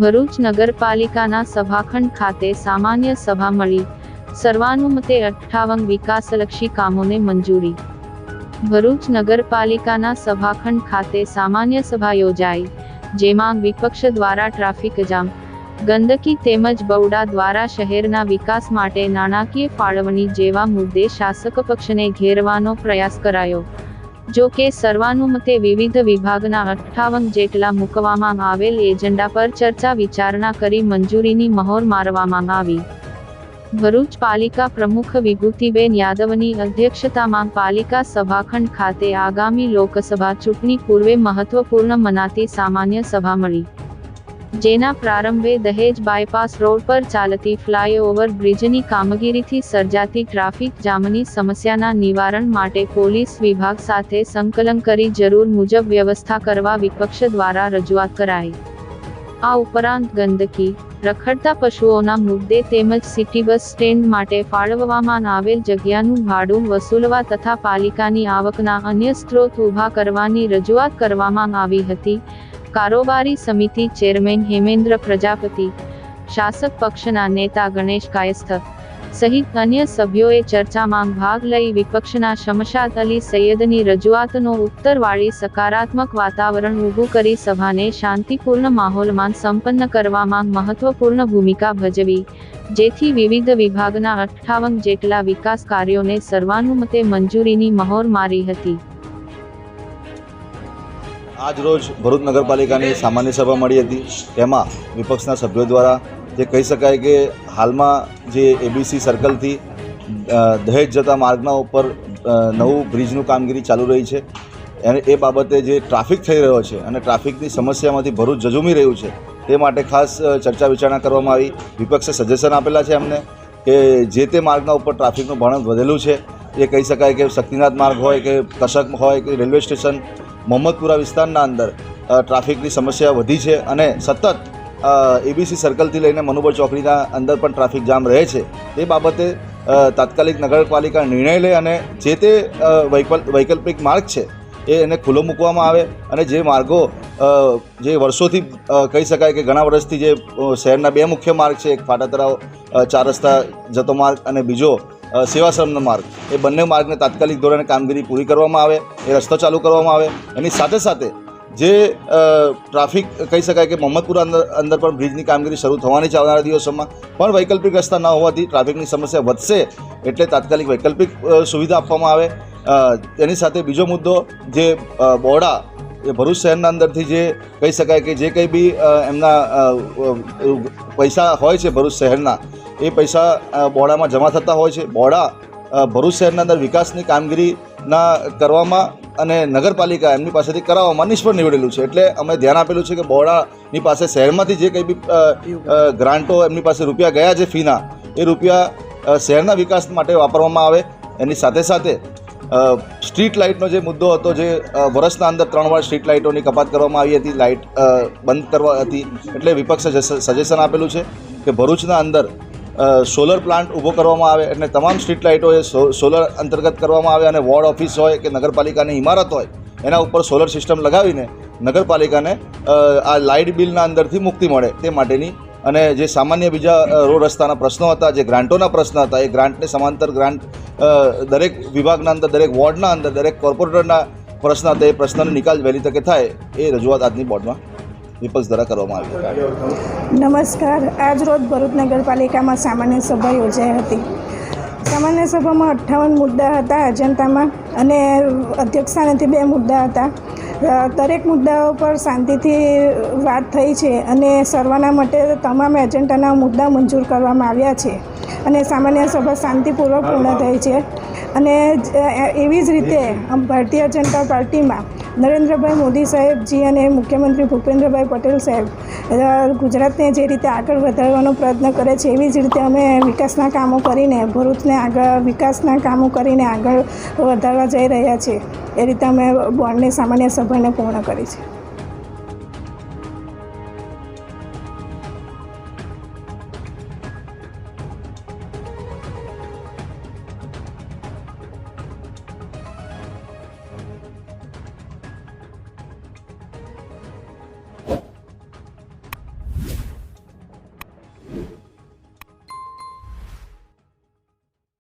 ભરૂચ નગરપાલિકાના સભાખંડ ખાતે સામાન્ય સભા મળી. સર્વાનુમતે અઠ્ઠાવન વિકાસલક્ષી કામોને મંજૂરી. ભરૂચ નગરપાલિકાના સભાખંડ ખાતે સામાન્ય સભા યોજાઈ, જેમાં વિપક્ષ દ્વારા ટ્રાફિક જામ, ગંદકી તેમજ બવડા દ્વારા શહેરના વિકાસ માટે નાણાકીય ફાળવણી જેવા મુદ્દે શાસક પક્ષને ઘેરવાનો પ્રયાસ કરાયો. જો કે સર્વાનુમતે વિવિધ વિભાગના અઠ્ઠાવન જેટલા મૂકવામાં આવેલ એજન્ડા પર ચર્ચા વિચારણા કરી મંજૂરીની મહોર મારવામાં આવી. ભરૂચ પાલિકા પ્રમુખ વિભૂતિબેન યાદવની અધ્યક્ષતામાં પાલિકા સભાખંડ ખાતે આગામી લોકસભા ચૂંટણી પૂર્વે મહત્વપૂર્ણ મનાતી સામાન્ય સભા મળી. જેના પ્રારંભે દહેજ બાયપાસ રોડ પર ચાલતી ફ્લાયઓવર બ્રિજની કામગીરીથી સર્જાતી ટ્રાફિક જામની સમસ્યાના નિવારણ માટે પોલીસ વિભાગ સાથે સંકલન કરી જરૂર મુજબ વ્યવસ્થા કરવા વિપક્ષ દ્વારા રજૂઆત કરાઈ. આ ઉપરાંત ગંદકી, રખડતા પશુઓના મુદ્દે તેમજ સિટી બસ સ્ટેન્ડ માટે ફાળવવામાં આવેલ જગ્યાનું ભાડું વસૂલવા તથા પાલિકાની આવકના અન્ય સ્ત્રોત ઊભા કરવાની રજૂઆત કરવામાં આવી હતી. કારોબારી સમિતિ ચેરમેન હેમેન્દ્ર પ્રજાપતિ, શાસક પક્ષના નેતા ગણેશ કાયસ્થ સહિત અન્ય સભ્યોએ ચર્ચામાં ભાગ લઈ વિપક્ષના શમશાદ અલી સૈયદની રજૂઆતનો ઉત્તરવાળી સકારાત્મક વાતાવરણ ઊભું કરી સભાને શાંતિપૂર્ણ માહોલમાં સંપન્ન કરવામાં મહત્વપૂર્ણ ભૂમિકા ભજવી, જેથી વિવિધ વિભાગના અઠ્ઠાવન જેટલા વિકાસ કાર્યોને સર્વાનુમતે મંજૂરીની મહોર મારી હતી. આજ રોજ ભરૂચ નગરપાલિકાની સામાન્ય સભા મળી હતી. તેમાં વિપક્ષના સભ્યો દ્વારા જે કહી શકાય કે હાલમાં જે એબીસી સર્કલથી દહેજ જતા માર્ગના ઉપર નવું બ્રિજનું કામગીરી ચાલુ રહી છે. અને એ બાબતે જે ટ્રાફિક થઈ રહ્યો છે અને ટ્રાફિકની સમસ્યામાંથી ભરૂચ જજુમી રહ્યું છે, તે માટે ખાસ ચર્ચા વિચારણા કરવામાં આવી. વિપક્ષે સજેશન આપેલા છે અમને કે જે તે માર્ગના ઉપર ટ્રાફિકનું ભણત વધેલું છે, એ કહી શકાય કે શક્તિનાથ માર્ગ હોય કે કશક હોય કે રેલવે સ્ટેશન મોહમ્મદપુરા વિસ્તારના અંદર ટ્રાફિકની સમસ્યા વધી છે અને સતત એબીસી સર્કલથી લઈને મનુબર ચોકડીના અંદર પણ ટ્રાફિક જામ રહે છે. તે બાબતે તાત્કાલિક નગરપાલિકા નિર્ણય લે અને જે તે વૈકલ્પિક માર્ગ છે, એ એને ખુલ્લો મૂકવામાં આવે અને જે માર્ગો જે વર્ષોથી કહી શકાય કે ઘણા વર્ષથી જે શહેરના બે મુખ્ય માર્ગ છે, એક ફાટા તળાવ ચાર રસ્તા જતો માર્ગ અને બીજો સેવાશ્રમનો માર્ગ. એ બંને માર્ગને તાત્કાલિક ધોરણે કામગીરી પૂરી કરવામાં આવે એ રસ્તો ચાલુ કરવામાં આવે. એની સાથે સાથે જે ટ્રાફિક કહી શકાય કે મોહમ્મદપુરા અંદર અંદર પણ બ્રિજની કામગીરી શરૂ થવાની છે આવનારા દિવસોમાં પણ વૈકલ્પિક રસ્તા ન હોવાથી ટ્રાફિકની સમસ્યા વધશે એટલે તાત્કાલિક વૈકલ્પિક સુવિધા આપવામાં આવે. એની સાથે બીજો મુદ્દો જે અ, બોરડા એ ભરૂચ શહેરના અંદરથી જે કહી શકાય કે જે કંઈ બી એમના પૈસા હોય છે ભરૂચ શહેરના, એ પૈસા બોડામાં જમા થતા હોય છે. બોડા ભરૂચ શહેરના અંદર વિકાસની કામગીરીના કરવામાં અને નગરપાલિકા એમની પાસેથી કરાવવામાં નિષ્ફળ નીવડેલું છે. એટલે અમે ધ્યાન આપેલું છે કે બોડાની પાસે શહેરમાંથી જે કંઈ બી ગ્રાન્ટો એમની પાસે રૂપિયા ગયા છે ફીના, એ રૂપિયા શહેરના વિકાસ માટે વાપરવામાં આવે. એની સાથે સાથે સ્ટ્રીટ લાઇટનો જે મુદ્દો હતો જે વર્ષના અંદર ત્રણ વાર સ્ટ્રીટ લાઇટોની કપાત કરવામાં આવી હતી લાઇટ બંધ કરવા હતી, એટલે વિપક્ષે સજેશન આપેલું છે કે ભરૂચના અંદર સોલર પ્લાન્ટ ઊભો કરવામાં આવે એટલે તમામ સ્ટ્રીટ લાઇટો એ સોલર અંતર્ગત કરવામાં આવે અને વોર્ડ ઓફિસ હોય કે નગરપાલિકાની ઇમારત હોય, એના ઉપર સોલર સિસ્ટમ લગાવીને નગરપાલિકાને આ લાઇટ બિલના અંદરથી મુક્તિ મળે તે માટેની અને જે સામાન્ય બીજા રોડ રસ્તાના પ્રશ્નો હતા, જે ગ્રાન્ટોના પ્રશ્ન હતા, એ ગ્રાન્ટને સમાંતર ગ્રાન્ટ દરેક વિભાગના અંદર, દરેક વોર્ડના અંદર, દરેક કોર્પોરેટરના પ્રશ્ન હતા, એ પ્રશ્નનો નિકાલ વહેલી તકે થાય, એ રજૂઆત આજની બોર્ડમાં વિપક્ષ દ્વારા કરવામાં આવી નમસ્કાર. આજ રોજ ભરૂચ નગરપાલિકામાં સામાન્ય સભા યોજાઈ હતી. સામાન્ય સભામાં અઠ્ઠાવન મુદ્દા હતા અજંતામાં અને અધ્યક્ષ સ્થાનેથી બે મુદ્દા હતા. દરેક મુદ્દાઓ પર શાંતિથી વાત થઈ છે અને સર્વાના માટે તમામ એજન્ડાના મુદ્દા મંજૂર કરવામાં આવ્યા છે અને સામાન્ય સભા શાંતિપૂર્વક પૂર્ણ થઈ છે. અને એવી જ રીતે ભારતીય જનતા પાર્ટીમાં નરેન્દ્રભાઈ મોદી સાહેબજી અને મુખ્યમંત્રી ભૂપેન્દ્રભાઈ પટેલ સાહેબ ગુજરાતને જે રીતે આગળ વધારવાનો પ્રયત્ન કરે છે, એવી જ રીતે અમે વિકાસના કામો કરીને, ભરૂચને આગળ, વિકાસના કામો કરીને આગળ વધારવા જઈ રહ્યા છીએ. એ રીતે અમે બોર્ડની સામાન્ય સભાને પૂર્ણ કરી છે.